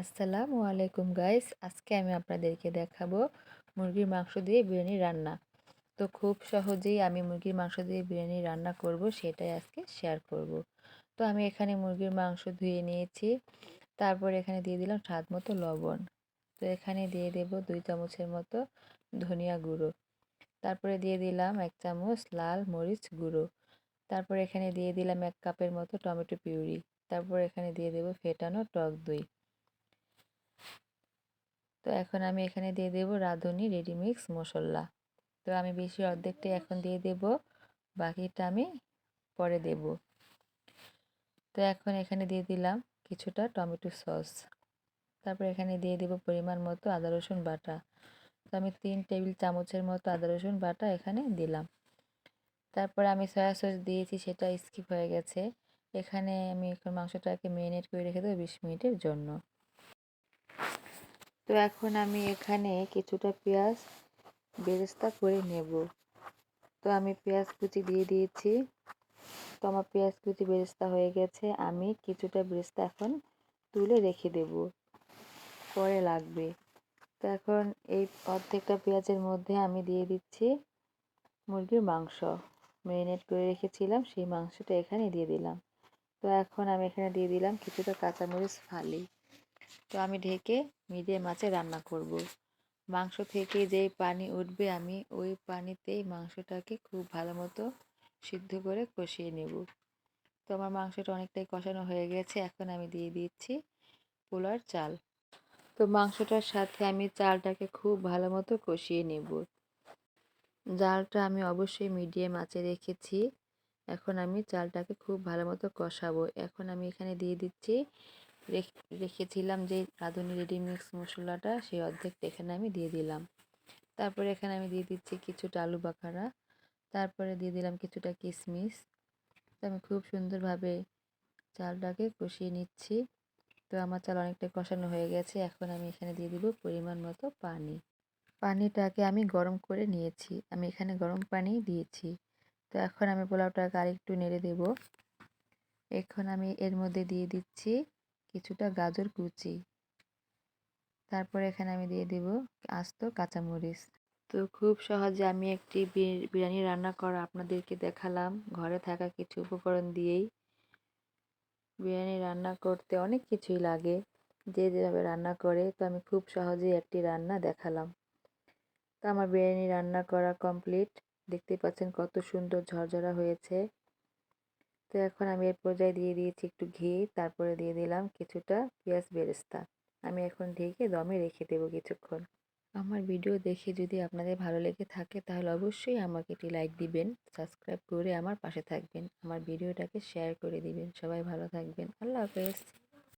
আসসালামু আলাইকুম গাইস আজকে আমি আপনাদেরকে দেখাবো মুরগির মাংস দিয়ে বিরিয়ানি রান্না। তো খুব সহজেই আমি মুরগির মাংস দিয়ে বিরিয়ানি রান্না করব, সেটাই আজকে শেয়ার করব। তো আমি এখানে মুরগির মাংস ধুয়ে নিয়েছি। তারপর এখানে দিয়ে দিলাম স্বাদ মতো লবণ। তো এখানে দিয়ে দেব দুই চামচের মতো ধনিয়া গুঁড়ো। তারপরে দিয়ে দিলাম এক চামচ লাল মরিচ গুঁড়ো। তারপর এখানে দিয়ে দিলাম এক কাপের মতো টমেটো পিউরি। তারপর এখানে দিয়ে দেব ফেটানো টক দই। তো এখন আমি এখানে দিয়ে দেব রাঁধুনি রেডিমিক্স মশলা। তো আমি বেশি অর্ধেকটা এখন দিয়ে দেব, বাকিটা আমি পরে দেব। তো এখন এখানে দিয়ে দিলাম কিছুটা টমেটো সস। তারপর এখানে দিয়ে দেব পরিমাণ মতো আদা, রসুন বাটা। তো আমি তিন টেবিল চামচের মতো আদা, রসুন বাটা এখানে দিলাম। তারপর আমি সয়া সস দিয়েছি, সেটা স্কিপ হয়ে গেছে। এখানে আমি এখন মাংসটাকে মেরিনেট করে রেখে দেবো বিশ মিনিটের জন্য। তো এখন আমি এখানে কিছুটা পেঁয়াজ বেরেস্তা করে নেব। তো আমি পেঁয়াজ কুচি দিয়ে দিয়েছি। তো আমার পেঁয়াজ কুচি বেরেস্তা হয়ে গেছে। আমি কিছুটা বেরেস্তা এখন তুলে রেখে দেব। পরে লাগবে। তো এখন এই অর্ধেকটা পেঁয়াজের মধ্যে আমি দিয়ে দিচ্ছি মুরগির মাংস। ম্যারিনেট করে রেখেছিলাম, সেই মাংসটা এখানে দিয়ে দিলাম। তো এখন আমি এখানে দিয়ে দিলাম কিছুটা কাঁচামরিচ ফালি। তো আমি ঢেকে মিডিয়াম মাছে রান্না করব। মাংস থেকে যেই পানি উঠবে আমি ওই পানিতেই মাংসটাকে খুব ভালো মতো সিদ্ধ করে কষিয়ে নেব। তো আমার মাংসটা অনেকটাই কষানো হয়ে গেছে, এখন আমি দিয়ে দিচ্ছি পোলার চাল। তো মাংসটার সাথে আমি চালটাকে খুব ভালো মতো কষিয়ে নেব। জালটা আমি অবশ্যই মিডিয়াম আঁচে রেখেছি। এখন আমি চালটাকে খুব ভালো মতো কষাবো। এখন আমি এখানে দিয়ে দিচ্ছি রেখেছিলাম যে রাঁধুনি রেডি মিক্স মশলাটা সেই অর্ধেকটা এখানে আমি দিয়ে দিলাম। তারপরে এখানে আমি দিয়ে দিচ্ছি কিছুটা আলু বাখারা, তারপরে দিয়ে দিলাম কিছুটা কিশমিশ তো আমি খুব সুন্দরভাবে চালটাকে কষিয়ে নিচ্ছি। তো আমার চাল অনেকটা কষানো হয়ে গেছে, এখন আমি এখানে দিয়ে দিব পরিমাণ মতো পানি। পানিটাকে আমি গরম করে নিয়েছি, আমি এখানে গরম পানি দিয়েছি। তো এখন আমি পোলাওটাকে আরেকটু নেড়ে দেব। এখন আমি এর মধ্যে দিয়ে দিচ্ছি কিছুটা গাজর কুচি। তারপর এখানে আমি দিয়ে দেব আস্ত কাঁচামরিচ। তো খুব সহজে আমি একটি বিরিয়ানি রান্না করা আপনাদেরকে দেখালাম। ঘরে থাকা কিছু উপকরণ দিয়েই বিরিয়ানি রান্না করতে অনেক কিছুই লাগে। যে যেভাবে রান্না করে, তো আমি খুব সহজেই একটি রান্না দেখালাম। তো আমার বিরিয়ানি রান্না করা কমপ্লিট। দেখতে পাচ্ছেন কত সুন্দর ঝরঝরা হয়েছে। তো এখন আমি এর পর্যায়ে দিয়ে দিয়েছি একটু ঘি, তারপরে দিয়ে দিলাম কিছুটা পেঁয়াজ বেরেস্তা। আমি এখন ঢেকে দমে রেখে দেবো কিছুক্ষণ। আমার ভিডিও দেখে যদি আপনাদের ভালো লেগে থাকে তাহলে অবশ্যই আমাকে একটি লাইক দিবেন, সাবস্ক্রাইব করে আমার পাশে থাকবেন, আমার ভিডিওটাকে শেয়ার করে দিবেন। সবাই ভালো থাকবেন। আল্লাহ হাফেজ।